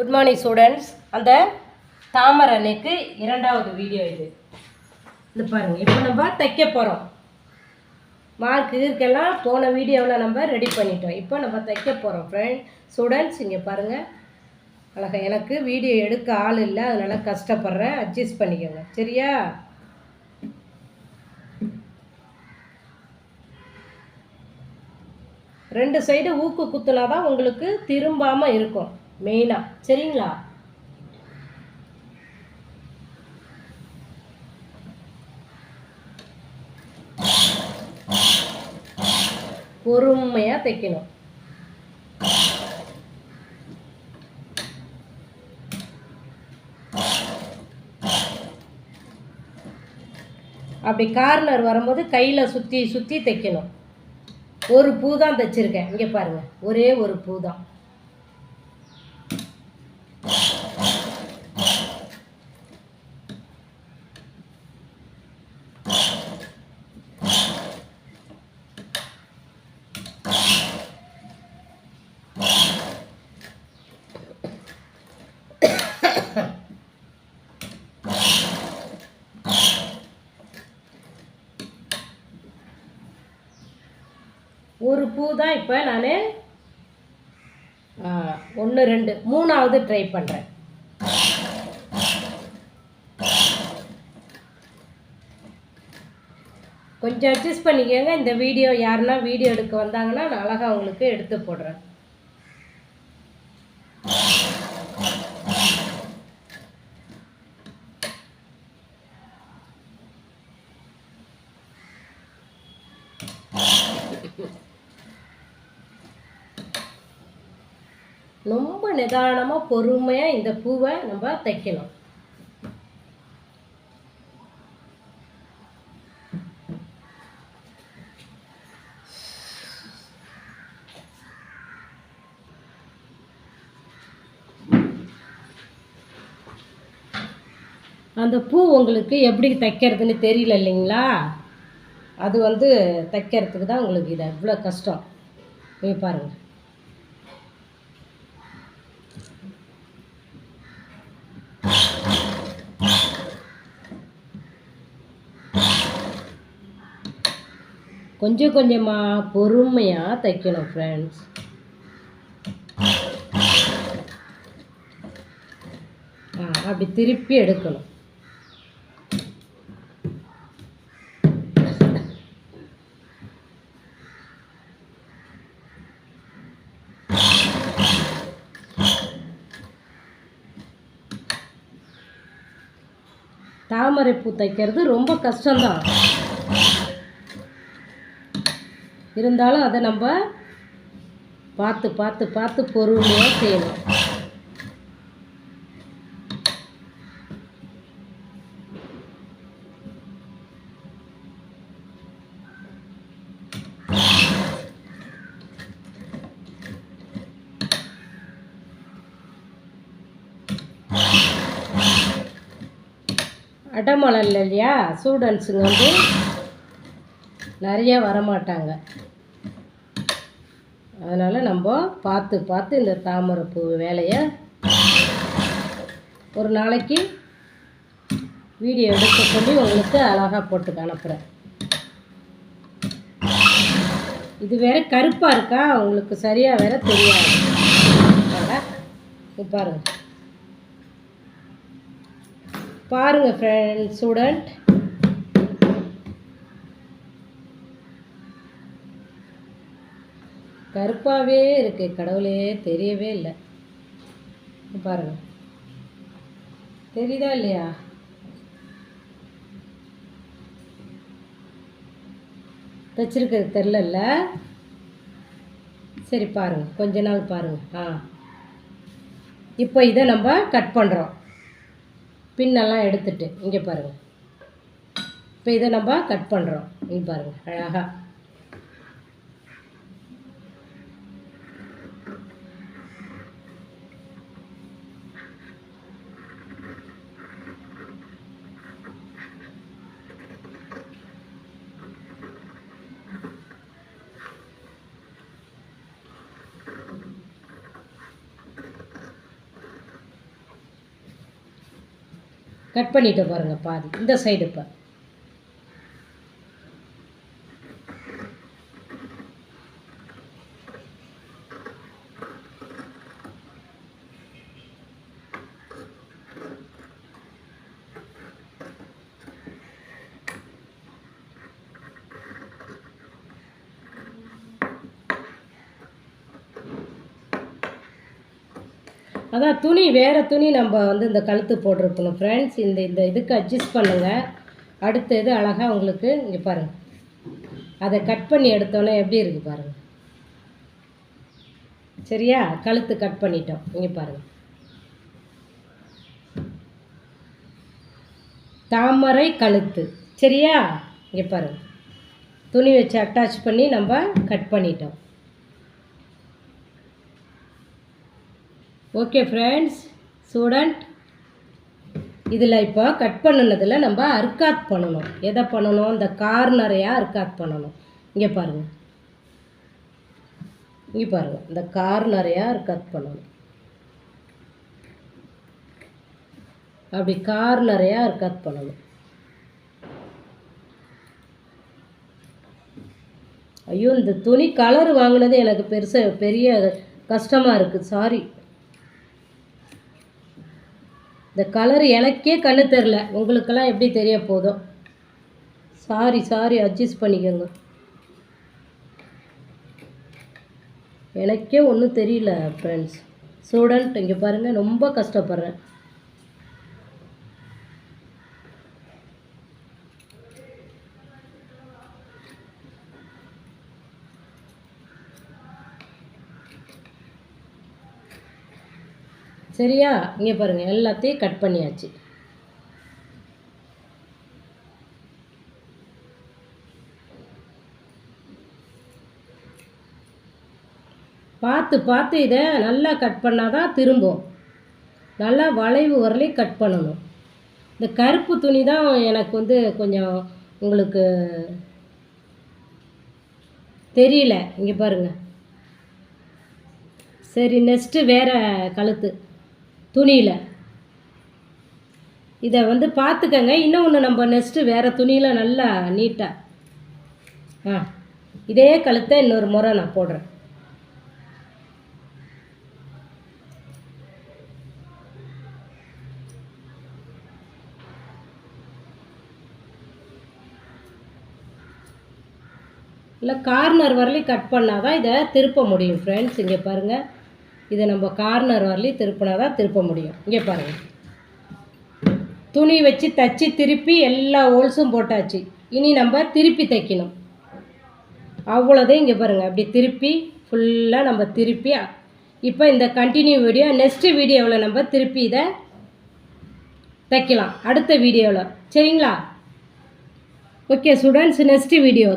Good morning students அந்த தாமரை neck இரண்டாவது video இது. இது பாருங்கள் இப்போ நம்ம தைக்க போகிறோம் மார்க் இதுக்கெல்லாம் போன வீடியோவில் நம்ம ரெடி பண்ணிட்டோம். இப்போ நம்ம தைக்க போகிறோம் ஃப்ரெண்ட் ஸ்டூடெண்ட்ஸ் இங்கே பாருங்கள் அழகா எனக்கு வீடியோ எடுக்க ஆள் இல்லை அதனால் கஷ்டப்படுறேன். அட்ஜஸ்ட் பண்ணிக்கோங்க. சரியா? ரெண்டு சைடு ஊக்கு குத்துனா தான் உங்களுக்கு திரும்பாமல் இருக்கும். மெயினாக சரிங்களா? பொறுமையாக தைக்கணும். அப்படி கார்னர் வரும்போது கையில் சுற்றி சுற்றி தைக்கணும். ஒரு பூ தான் தைச்சிருக்கேன். இங்கே பாருங்கள் ஒரே ஒரு பூ தான் ஒரு பூ தான் இப்போ நான் ஒன்று ரெண்டு மூணாவது ட்ரை பண்ணுறேன் கொஞ்சம் அட்ஜஸ்ட் பண்ணிக்கோங்க. இந்த வீடியோ யாருன்னா வீடியோ எடுக்க வந்தாங்கன்னா நான் அழகாக அவங்களுக்கு எடுத்து போடுறேன். ரொம்ப நிதானமாக பொறுமையாக இந்த பூவை நம்ம தைக்கணும். அந்த பூ உங்களுக்கு எப்படி தைக்கிறதுன்னு தெரியல இல்லைங்களா? அது வந்து தைக்கிறதுக்கு தான் உங்களுக்கு இது. எவ்வளோ கஷ்டம். நீ பாருங்கள் கொஞ்சம் கொஞ்சமாக பொறுமையாக தைக்கணும் ஃப்ரெண்ட்ஸ் அப்படி திருப்பி எடுக்கணும். தாமரை பூ தைக்கிறது ரொம்ப கஷ்டம்தான். இருந்தாலும் அதை நம்ம பார்த்து பார்த்து பார்த்து பொறுமையாக செய்யணும். அடமலல் இல்லையா? ஸ்டூடெண்ட்ஸுங்க வந்து நிறைய வரமாட்டாங்க. அதனால் நம்ம பார்த்து பார்த்து இந்த தாமரைப்பூ வேலையை ஒரு நாளைக்கு வீடியோ எடுக்க சொல்லி உங்களுக்கு அழகாக போட்டு அனுப்புகிறேன் இது வேற கருப்பாக இருக்கா? உங்களுக்கு சரியாக வேற தெரியாது. இங்க பாருங்க. பாருங்க ஃப்ரெண்ட் ஸ்டூடெண்ட் கருப்பாகவே இருக்கு கடவுளே தெரியவே இல்லை. பாருங்கள் பாருங்க. தெரியுதா இல்லையா? தைச்சிருக்கிறது தெரிலல்ல சரி பாருங்க. கொஞ்ச நாள் பாருங்க. ஆ. இப்போ இதை நம்ம கட் பண்ணுறோம் பின்னெல்லாம் எடுத்துட்டு இங்கே பாருங்கள் இப்போ இதை நம்ம கட் பண்ணுறோம் இங்கே பாருங்கள் அழகாக கட் பண்ணிட்டு பாருங்கள் பாதி. இந்த சைடு இப்போ. அதான் துணி வேறு துணி நம்ம வந்து இந்த கழுத்து போட்டிருக்கணும் ஃப்ரெண்ட்ஸ் இந்த இந்த இதுக்கு அட்ஜஸ்ட் பண்ணுங்கள் அடுத்த இது அழகாக உங்களுக்கு இங்கே பாருங்கள் அதை கட் பண்ணி எடுத்தோன்னே எப்படி இருக்குது பாருங்கள் சரியா? கழுத்து கட் பண்ணிட்டோம். இங்கே பாருங்கள் தாமரை கழுத்து. சரியா? இங்கே பாருங்கள் துணி வச்சு அட்டாச் பண்ணி நம்ம கட் பண்ணிட்டோம். ஓகே ஃப்ரெண்ட்ஸ் ஸ்டூடெண்ட் இதில் இப்போ கட் பண்ணுனதில் நம்ம அர்க்காத் பண்ணணும். எதை பண்ணணும்? இந்த கார்னரையாக அர்க்காத் பண்ணணும். இங்கே பாருங்கள் இங்கே பாருங்கள் இந்த கார்னரையாக அர்க்காத் பண்ணணும். அப்படி கார்னரையாக அர்க்காத் பண்ணணும். ஐயோ இந்த துணி கலர் வாங்கினது எனக்கு பெருசாக பெரிய கஷ்டமாக இருக்குது சாரி இந்த கலர் எனக்கே கண்ணு தெரில உங்களுக்கெல்லாம் எப்படி தெரிய போதும் சாரி சாரி அட்ஜஸ்ட் பண்ணிக்கோங்க. எனக்கே ஒன்றும் தெரியல ஃப்ரெண்ட்ஸ் ஸ்டூடெண்ட் இங்கே பாருங்கள் ரொம்ப கஷ்டப்படுறேன். சரியா? இங்கே பாருங்கள் எல்லாத்தையும் கட் பண்ணியாச்சு. பார்த்து பார்த்து இதை நல்லா கட் பண்ணால் தான் திரும்பும். நல்லா வளைவு வரலையும் கட் பண்ணணும். இந்த கருப்பு துணி தான் எனக்கு வந்து கொஞ்சம் உங்களுக்கு தெரியல. இங்கே பாருங்கள் சரி நெக்ஸ்ட்டு வேறு கழுத்து. துணியில். இதை வந்து பார்த்துக்கங்க ஒன்று நம்ம நெக்ஸ்ட்டு வேறு துணியில் நல்லா நீட்டாக ஆ இதே கழுத்தை இன்னொரு முறை நான் போடுறேன். இல்லை கார்னர் வரலையும் கட் பண்ணால் தான் இதை திருப்ப முடியும் ஃப்ரெண்ட்ஸ் இங்கே பாருங்கள் இதை நம்ம கார்னர் வரலையும் திருப்பினா தான் திருப்ப முடியும். இங்கே பாருங்கள் துணி வச்சு தச்சு திருப்பி எல்லா ஹோல்ஸும் போட்டாச்சு. இனி நம்ம திருப்பி தைக்கணும். அவ்வளோதான் இங்கே பாருங்கள் அப்படி திருப்பி ஃபுல்லாக நம்ம திருப்பி இப்போ இந்த கண்டினியூ வீடியோ நெக்ஸ்ட்டு வீடியோவில் நம்ம திருப்பி இதை தைக்கலாம். அடுத்த வீடியோவில் சரிங்களா? Okay students next video